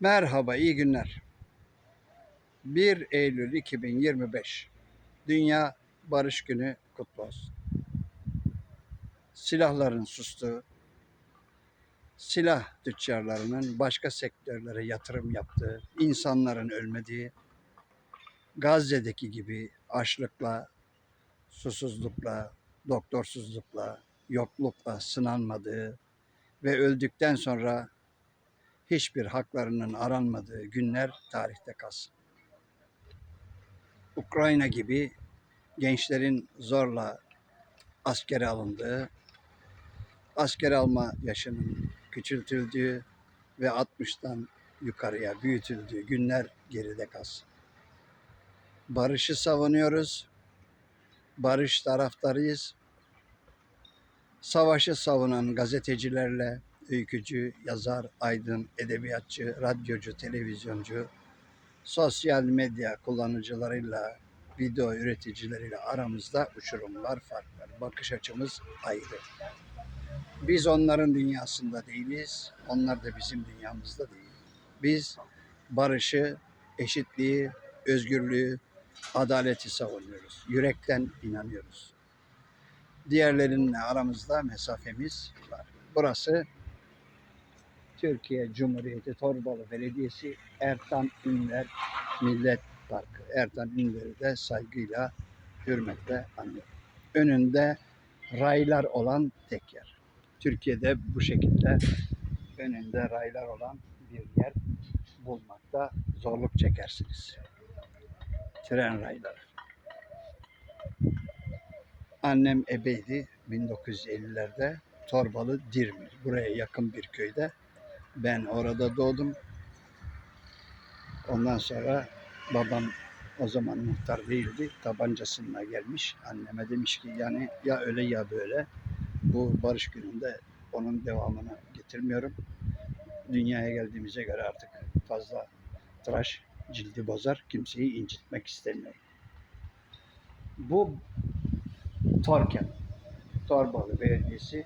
Merhaba, iyi günler. 1 Eylül 2025 Dünya Barış Günü kutlu olsun. Silahların sustuğu, silah tüccarlarının başka sektörlere yatırım yaptığı, insanların ölmediği, Gazze'deki gibi açlıkla, susuzlukla, doktorsuzlukla, yoklukla sınanmadığı ve öldükten sonra hiçbir haklarının aranmadığı günler tarihte kalsın. Ukrayna gibi gençlerin zorla askere alındığı, askere alma yaşının küçültüldüğü ve 60'tan yukarıya büyütüldüğü günler geride kalsın. Barışı savunuyoruz. Barış taraftarıyız. Savaşı savunan gazetecilerle, öykücü, yazar, aydın, edebiyatçı, radyocu, televizyoncu, sosyal medya kullanıcılarıyla, video üreticileriyle aramızda uçurumlar, farklar. Bakış açımız ayrı. Biz onların dünyasında değiliz, onlar da bizim dünyamızda değil. Biz barışı, eşitliği, özgürlüğü, adaleti savunuyoruz. Yürekten inanıyoruz. Diğerlerinle aramızda mesafemiz var. Burası Türkiye Cumhuriyeti Torbalı Belediyesi Ertan Ünver Millet Parkı. Ertan Ünver'i de saygıyla, hürmetle anıyorum. Önünde raylar olan tek yer. Türkiye'de bu şekilde önünde raylar olan bir yer bulmakta zorluk çekersiniz. Tren rayları. Annem ebeydi 1950'lerde Torbalı Dirmil. Buraya yakın bir köyde. Ben orada doğdum. Ondan sonra babam o zaman muhtar değildi. Tabancasıyla gelmiş. Anneme demiş ki yani ya öyle ya böyle. Bu barış gününde onun devamını getirmiyorum. Dünyaya geldiğimize göre artık fazla tıraş cildi bozar. Kimseyi incitmek istemiyorum. Bu Torken, Torbalı Belediyesi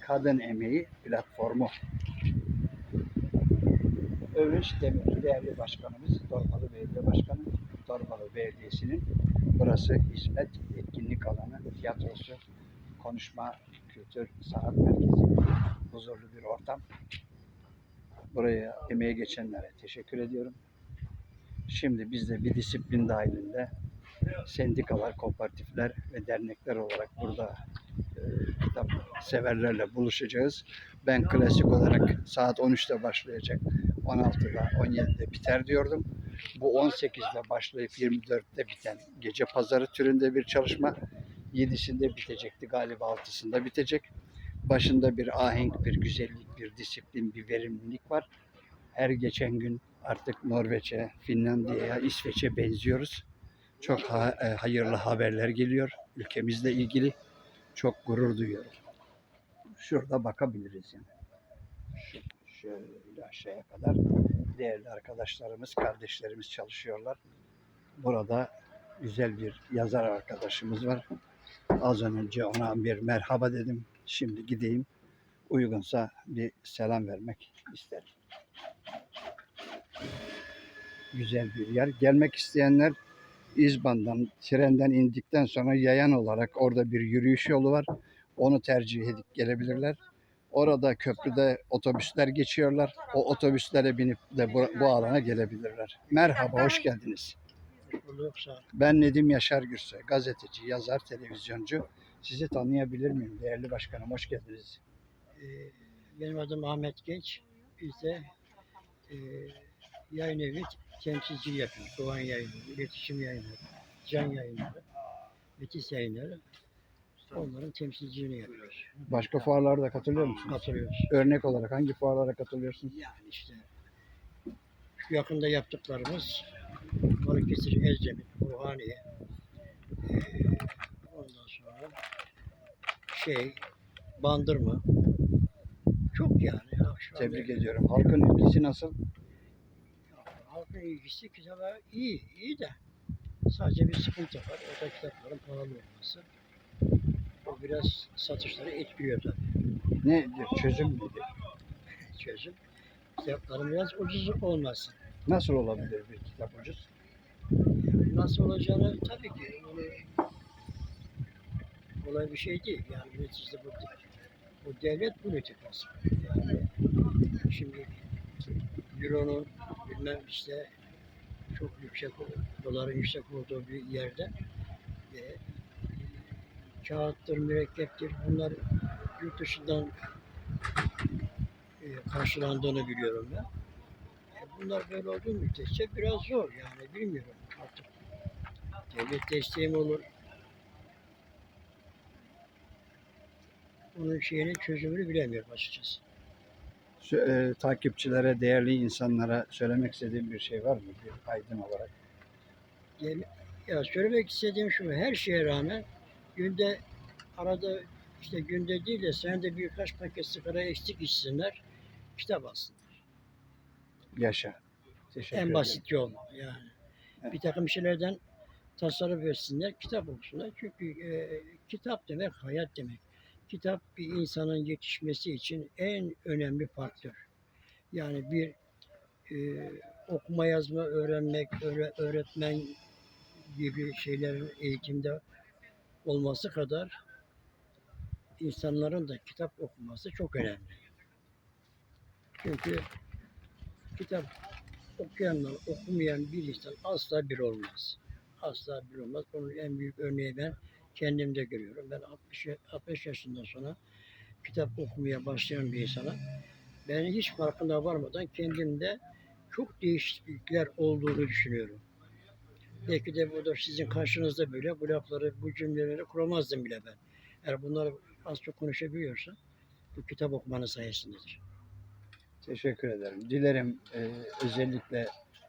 Kadın Emeği Platformu. Övünç Demir, değerli başkanımız, Torbalı Belediye Başkanı, Torbalı Belediyesi'nin burası hizmet, etkinlik alanı, tiyatrosu, konuşma, kültür, sanat merkezi, huzurlu bir ortam. Buraya emeğe geçenlere teşekkür ediyorum. Şimdi biz de bir disiplin dahilinde sendikalar, kooperatifler ve dernekler olarak burada e, kitap severlerle buluşacağız. Ben klasik olarak saat 13'te başlayacak, 16'da, 17'de biter diyordum. Bu 18'de başlayıp 24'te biten gece pazarı türünde bir çalışma. 7'sinde bitecekti galiba 6'sında bitecek. Başında bir ahenk, bir güzellik, bir disiplin, bir verimlilik var. Her geçen gün artık Norveç'e, Finlandiya'ya, İsveç'e benziyoruz. Çok ha- e, hayırlı haberler geliyor ülkemizle ilgili. Çok gurur duyuyorum. Şurada bakabiliriz yani. Şu- Şöyle aşağıya kadar değerli arkadaşlarımız, kardeşlerimiz çalışıyorlar. Burada güzel bir yazar arkadaşımız var. Az önce ona bir merhaba dedim. Şimdi gideyim. Uygunsa bir selam vermek isterim. Güzel bir yer. Gelmek isteyenler İzban'dan, trenden indikten sonra yayan olarak orada bir yürüyüş yolu var. Onu tercih edip gelebilirler. Orada köprüde otobüsler geçiyorlar. O otobüslere binip de bu, bu alana gelebilirler. Merhaba, hoş geldiniz. Ben Nedim Yaşar Gürsoy, gazeteci, yazar, televizyoncu. Sizi tanıyabilir miyim? Değerli başkanım, hoş geldiniz. Ee, benim adım Ahmet Genç. Biz de e, yayın evi temsilci yapıyoruz. Doğan yayınları, iletişim yayınları, can yayınları, metis yayınları. Onların temsilciliğini yapıyoruz. Başka fuarlara da katılıyor musunuz? Katılıyoruz. Örnek olarak hangi fuarlara katılıyorsunuz? Yani işte şu yakında yaptıklarımız Balıkesir, Ezdemir, Burhaniye, ee, ondan sonra şey Bandırma çok yani. Anda- Tebrik ediyorum. Halkın ilgisi nasıl? Halkın ilgisi kitaba iyi, iyi de sadece bir sıkıntı var. O da kitapların pahalı olması. O biraz satışları etkiliyor tabii. Nedir? Çözüm nedir? Çözüm. Kitapların biraz ucuz olması. Nasıl olabilir bir kitap ucuz? Nasıl olacağını tabii ki onu kolay bir şey değil. Yani neticede bu, bu devlet politikası. Yani şimdi Euro'nun bilmem işte çok yüksek, doların yüksek olduğu bir yerde e, kağıttır, mürekkeptir bunlar yurt dışından e, karşılandığını biliyorum ben. E, bunlar böyle olduğu müddetçe biraz zor yani bilmiyorum artık. Devlet desteğim olur. Onun şeyinin çözümünü bilemiyorum açıkçası. Sö- e, takipçilere, değerli insanlara söylemek istediğim bir şey var mı? Bir aydın olarak. Yani, ya söylemek istediğim şu, her şeye rağmen günde arada işte günde değil de senede birkaç paket sigara eksik içsinler, kitap alsınlar. Yaşa. Teşekkür en basit yol yani. Evet. Bir takım şeylerden tasarruf etsinler, kitap okusunlar. Çünkü e, kitap demek hayat demek. Kitap bir insanın yetişmesi için en önemli faktör. Yani bir e, okuma yazma öğrenmek, öğre- öğretmen gibi şeylerin eğitimde olması kadar insanların da kitap okuması çok önemli. Çünkü kitap okuyanla okumayan bir insan asla bir olmaz. Asla bir olmaz. Bunun en büyük örneği ben kendimde görüyorum. Ben 60, ya- 60 yaşından sonra kitap okumaya başlayan bir insana ben hiç farkına varmadan kendimde çok değişiklikler olduğunu düşünüyorum. Belki de burada sizin karşınızda böyle bu lafları, bu cümleleri kuramazdım bile ben. Eğer bunları az çok konuşabiliyorsa bu kitap okumanın sayesindedir. Teşekkür ederim. Dilerim e, özellikle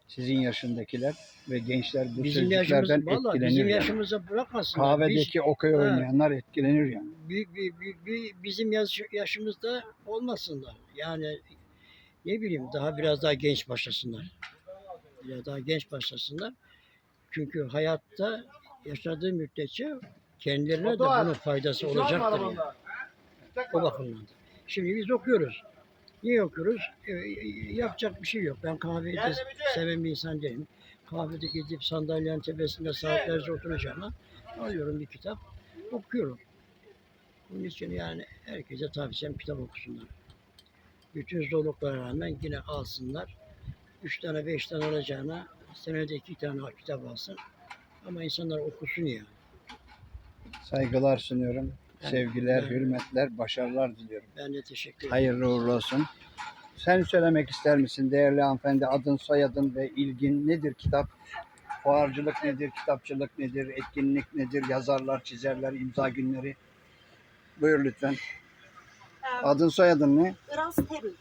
sizin yaşındakiler ve gençler bu Bizim sözcüklerden etkilenir. bizim yani. yaşımıza bırakmasınlar. Biz- Kahvedeki okey Ha. oynayanlar etkilenir yani. bir, bir, bir, bir- bizim yaş, yaşımızda olmasınlar. Yani ne bileyim daha biraz daha genç başlasınlar. Biraz daha genç başlasınlar. Çünkü hayatta yaşadığı müddetçe kendilerine de bunun faydası olacaktır. Yani. O bakımdan. da. Şimdi biz okuyoruz. Niye okuyoruz? Ee, yapacak bir şey yok. Ben kahveyi de seven bir insan değilim. Kahvede gidip sandalyenin tepesinde saatlerce oturacağıma alıyorum bir kitap, okuyorum. Bunun için yani herkese tavsiyem kitap okusunlar. Bütün zorluklara rağmen yine alsınlar. Üç tane beş tane alacağına senede iki tane kitap alsın. Ama insanlar okusun yani. Saygılar sunuyorum. Yani- Sevgiler, yani- hürmetler, başarılar diliyorum. Ben de teşekkür ederim. Hayırlı uğurlu olsun. Sen söylemek ister misin değerli hanımefendi? Adın, soyadın ve ilgin nedir kitap? Fuarcılık nedir, kitapçılık nedir, etkinlik nedir, yazarlar, çizerler, imza günleri? Buyur lütfen. Ee, Adın, soyadın ne? Iraz Terül.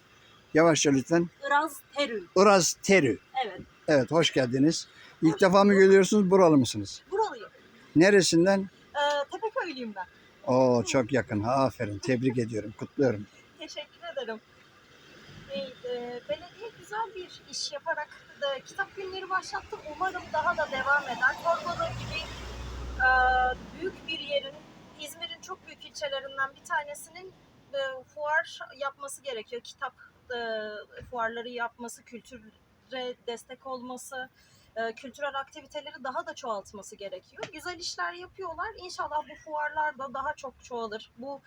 Yavaşça lütfen. Iraz Terül. Iraz Terü. Evet. Evet, hoş geldiniz. İlk defa mı geliyorsunuz, buralı mısınız? Buralıyım. Neresinden? Ee, Tepeköylüyüm ben. Oo, çok yakın. Ha, aferin. Tebrik ediyorum, kutluyorum. Teşekkür ederim. Ee, e, belediye güzel bir iş yaparak da kitap günleri başlattı. Umarım daha da devam eder. Torbalı gibi e, büyük bir yerin, İzmir'in çok büyük ilçelerinden bir tanesinin e, fuar yapması gerekiyor. Kitap e, fuarları yapması, kültüre destek olması, e, kültürel aktiviteleri daha da çoğaltması gerekiyor. Güzel işler yapıyorlar. İnşallah bu fuarlar da daha çok çoğalır. Bu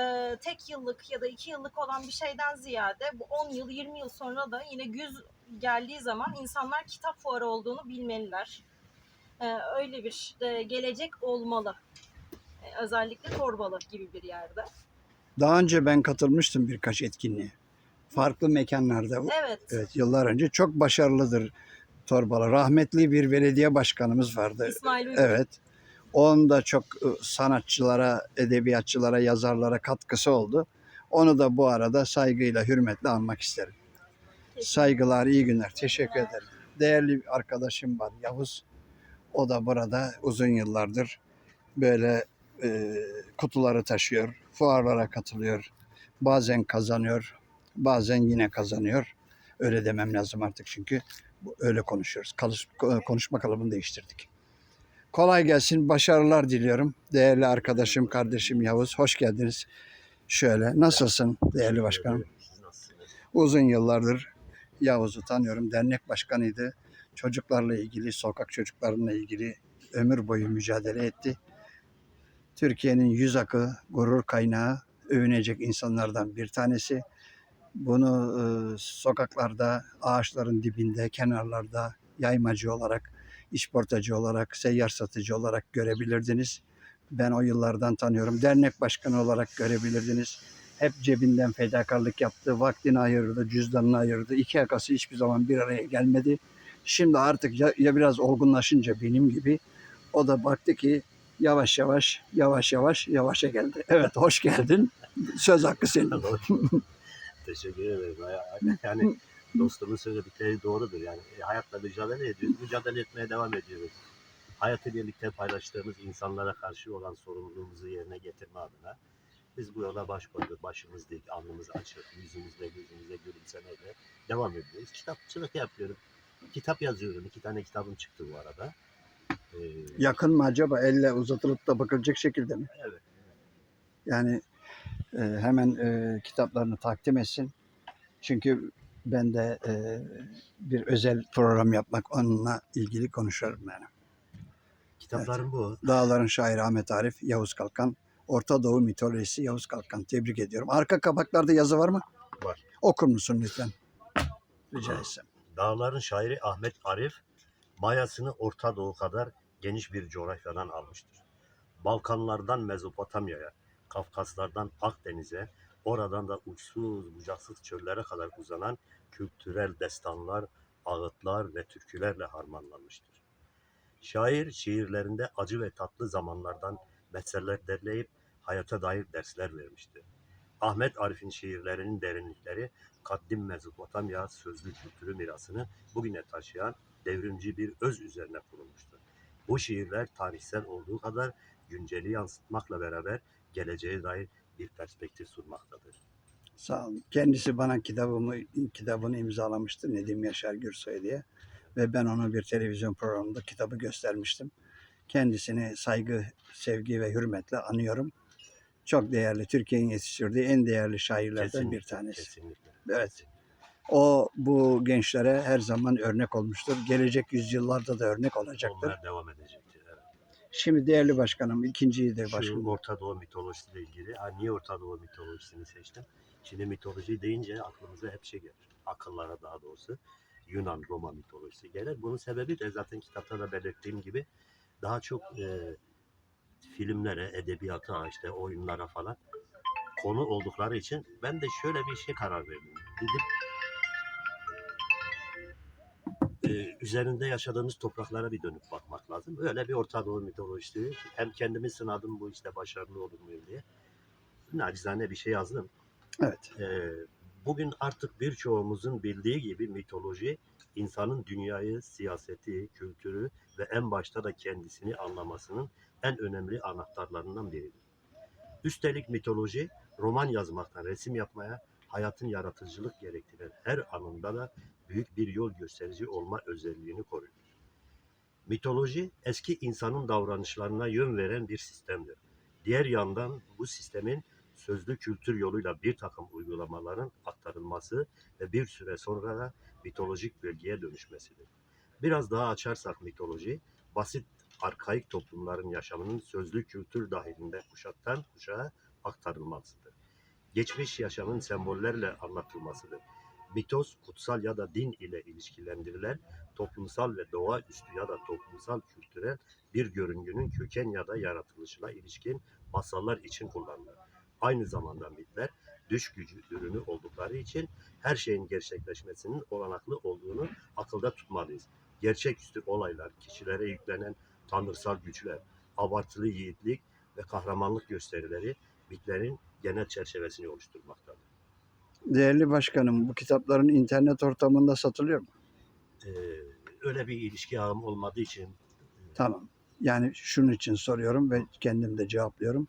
e, tek yıllık ya da iki yıllık olan bir şeyden ziyade bu 10 yıl 20 yıl sonra da yine güz geldiği zaman insanlar kitap fuarı olduğunu bilmeliler. E, öyle bir gelecek olmalı. Özellikle Torbalı gibi bir yerde. Daha önce ben katılmıştım birkaç etkinliğe. Farklı mekanlarda. Evet. Evet, yıllar önce. Çok başarılıdır Torbalı. Rahmetli bir belediye başkanımız vardı. İsmail Uygur. Evet. Onun da çok ı, sanatçılara, edebiyatçılara, yazarlara katkısı oldu. Onu da bu arada saygıyla, hürmetle anmak isterim. Saygılar, iyi günler. Teşekkür ederim. Değerli bir arkadaşım var Yavuz. O da burada uzun yıllardır böyle e, kutuları taşıyor, fuarlara katılıyor. Bazen kazanıyor, bazen yine kazanıyor. Öyle demem lazım artık çünkü öyle konuşuyoruz. Kalış- konuşma kalıbını değiştirdik. Kolay gelsin, başarılar diliyorum. Değerli arkadaşım, kardeşim Yavuz, hoş geldiniz. Şöyle, nasılsın değerli başkanım? Uzun yıllardır Yavuz'u tanıyorum. Dernek başkanıydı. Çocuklarla ilgili, sokak çocuklarıyla ilgili ömür boyu mücadele etti. Türkiye'nin yüz akı, gurur kaynağı, övünecek insanlardan bir tanesi. Bunu e, sokaklarda, ağaçların dibinde, kenarlarda yaymacı olarak, işportacı olarak, seyyar satıcı olarak görebilirdiniz. Ben o yıllardan tanıyorum. Dernek başkanı olarak görebilirdiniz. Hep cebinden fedakarlık yaptı, vaktini ayırdı, cüzdanını ayırdı. İki yakası hiçbir zaman bir araya gelmedi. Şimdi artık ya, ya biraz olgunlaşınca benim gibi o da baktı ki yavaş yavaş, yavaş yavaş, yavaşa geldi. Evet, hoş geldin. Söz hakkı senin. Teşekkür ederim. Ya- Yani dostumun söyledikleri doğrudur. Yani e, hayatla mücadele ediyoruz. Mücadele etmeye devam ediyoruz. Hayatı birlikte paylaştığımız insanlara karşı olan sorumluluğumuzu yerine getirme adına biz bu yola baş koyduk. Başımız dik, alnımız açık, yüzümüzle gözümüzle gülümsemeyle devam ediyoruz. Kitapçılık yapıyorum. Kitap yazıyorum. İki tane kitabım çıktı bu arada. Ee, Yakın mı acaba? Elle uzatılıp da bakılacak şekilde mi? Evet. Yani e, hemen e, kitaplarını takdim etsin. Çünkü ben de e, bir özel program yapmak onunla ilgili konuşurum yani. Kitaplarım bu. Dağların şairi Ahmet Arif, Yavuz Kalkan, Orta Doğu mitolojisi Yavuz Kalkan. Tebrik ediyorum. Arka kapaklarda yazı var mı? Var. Okur musun lütfen? Rica etsem. Dağların şairi Ahmet Arif, mayasını Orta Doğu kadar geniş bir coğrafyadan almıştır. Balkanlardan Mezopotamya'ya, Kafkaslardan Akdeniz'e, oradan da uçsuz bucaksız çöllere kadar uzanan kültürel destanlar, ağıtlar ve türkülerle harmanlanmıştır. Şair şiirlerinde acı ve tatlı zamanlardan meseleler derleyip hayata dair dersler vermiştir. Ahmet Arif'in şiirlerinin derinlikleri kaddim Mezopotamya sözlü kültürü mirasını bugüne taşıyan devrimci bir öz üzerine kurulmuştur. Bu şiirler tarihsel olduğu kadar günceli yansıtmakla beraber geleceğe dair bir perspektif sunmaktadır. Sağ olun. Kendisi bana kitabımı kitabını imzalamıştı Nedim Yaşar Gürsoy diye ve ben ona bir televizyon programında kitabı göstermiştim. Kendisini saygı, sevgi ve hürmetle anıyorum. Çok değerli, Türkiye'nin yetiştirdiği en değerli şairlerden Kesinlikle, bir tanesi. Kesinlikle. Evet. O bu gençlere her zaman örnek olmuştur. Gelecek yüzyıllarda da örnek olacaktır. Onlar devam edecektir. Şimdi değerli başkanım, ikinciyi de Şu başkanım. Orta Doğu mitolojisiyle ilgili. Ha, niye Orta Doğu mitolojisini seçtim? Şimdi mitoloji deyince aklımıza hep şey gelir. Akıllara daha doğrusu. Yunan, Roma mitolojisi gelir. Bunun sebebi de zaten kitapta da belirttiğim gibi daha çok e, filmlere, edebiyata, işte oyunlara falan konu oldukları için ben de şöyle bir şey karar verdim. Gidip e, üzerinde yaşadığımız topraklara bir dönüp bakmak lazım. Öyle bir Orta Doğu mitolojisi. Hem kendimi sınadım bu işte başarılı olur muyum diye. Nacizane bir şey yazdım. Evet. Ee, bugün artık birçoğumuzun bildiği gibi mitoloji insanın dünyayı, siyaseti, kültürü ve en başta da kendisini anlamasının en önemli anahtarlarından biridir. Üstelik mitoloji roman yazmaktan resim yapmaya, hayatın yaratıcılık gerektiren her anında da büyük bir yol gösterici olma özelliğini koruyor. Mitoloji eski insanın davranışlarına yön veren bir sistemdir. Diğer yandan bu sistemin sözlü kültür yoluyla bir takım uygulamaların aktarılması ve bir süre sonra da mitolojik bilgiye dönüşmesidir. Biraz daha açarsak mitoloji, basit arkaik toplumların yaşamının sözlü kültür dahilinde kuşaktan kuşağa aktarılmasıdır. Geçmiş yaşamın sembollerle anlatılmasıdır. Mitos, kutsal ya da din ile ilişkilendirilen toplumsal ve doğaüstü ya da toplumsal kültürel bir görüngünün köken ya da yaratılışına ilişkin masallar için kullanılır. Aynı zamanda mitler düş gücü ürünü oldukları için her şeyin gerçekleşmesinin olanaklı olduğunu akılda tutmalıyız. Gerçeküstü olaylar, kişilere yüklenen tanrısal güçler, abartılı yiğitlik ve kahramanlık gösterileri mitlerin genel çerçevesini oluşturmaktadır. Değerli başkanım, bu kitapların internet ortamında satılıyor mu? Ee, öyle bir ilişki ağım olmadığı için Tamam. Yani şunun için soruyorum ve kendim de cevaplıyorum.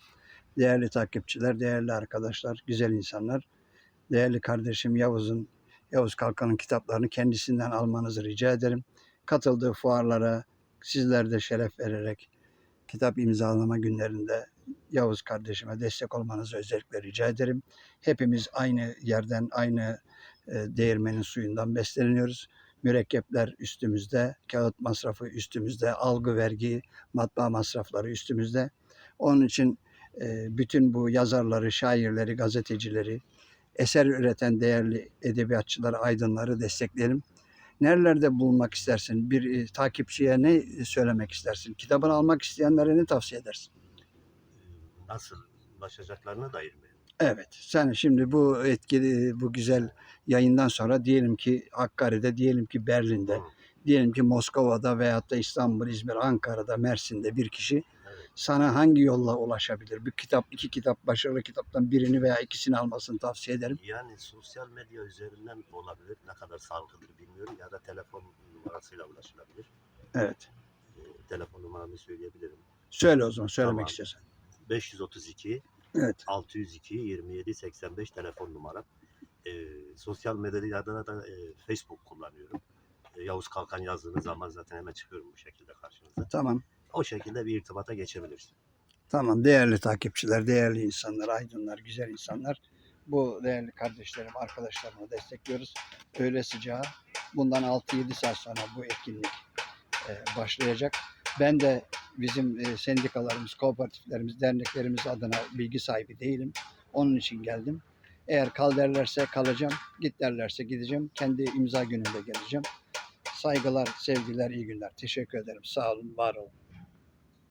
Değerli takipçiler, değerli arkadaşlar, güzel insanlar, değerli kardeşim Yavuz'un, Yavuz Kalkan'ın kitaplarını kendisinden almanızı rica ederim. Katıldığı fuarlara sizler de şeref vererek kitap imzalama günlerinde Yavuz kardeşime destek olmanızı özellikle rica ederim. Hepimiz aynı yerden, aynı e, değirmenin suyundan besleniyoruz. Mürekkepler üstümüzde, kağıt masrafı üstümüzde, algı vergi, matbaa masrafları üstümüzde. Onun için e, bütün bu yazarları, şairleri, gazetecileri, eser üreten değerli edebiyatçıları, aydınları destekleyelim. Nerelerde bulmak istersin? Bir e, takipçiye ne söylemek istersin? Kitabını almak isteyenlere ne tavsiye edersin? Nasıl ulaşacaklarına dair mi? Evet. Sen şimdi bu etkili, bu güzel yayından sonra diyelim ki Hakkari'de, diyelim ki Berlin'de, Hı. diyelim ki Moskova'da veyahut da İstanbul, İzmir, Ankara'da, Mersin'de bir kişi sana hangi yolla ulaşabilir? Bir kitap, iki kitap, başarılı kitaptan birini veya ikisini almasını tavsiye ederim. Yani sosyal medya üzerinden olabilir. Ne kadar sağlıklıdır bilmiyorum. Ya da telefon numarasıyla ulaşılabilir. Evet. Ee, telefon numaramı söyleyebilirim. Söyle o zaman söylemek Tamam. istiyorsan. 532 Evet. 602 27 85 telefon numaram. Ee, sosyal medyada da e, Facebook kullanıyorum. E, Yavuz Kalkan yazdığınız zaman zaten hemen çıkıyorum bu şekilde karşınıza. Tamam. O şekilde bir irtibata geçebilirsin. Tamam değerli takipçiler, değerli insanlar, aydınlar, güzel insanlar. Bu değerli kardeşlerim, arkadaşlarımı destekliyoruz. Öğle sıcağı. Bundan 6-7 saat sonra bu etkinlik e, başlayacak. Ben de bizim e, sendikalarımız, kooperatiflerimiz, derneklerimiz adına bilgi sahibi değilim. Onun için geldim. Eğer kal derlerse kalacağım, git derlerse gideceğim. Kendi imza gününde geleceğim. Saygılar, sevgiler, iyi günler. Teşekkür ederim. Sağ olun, var olun.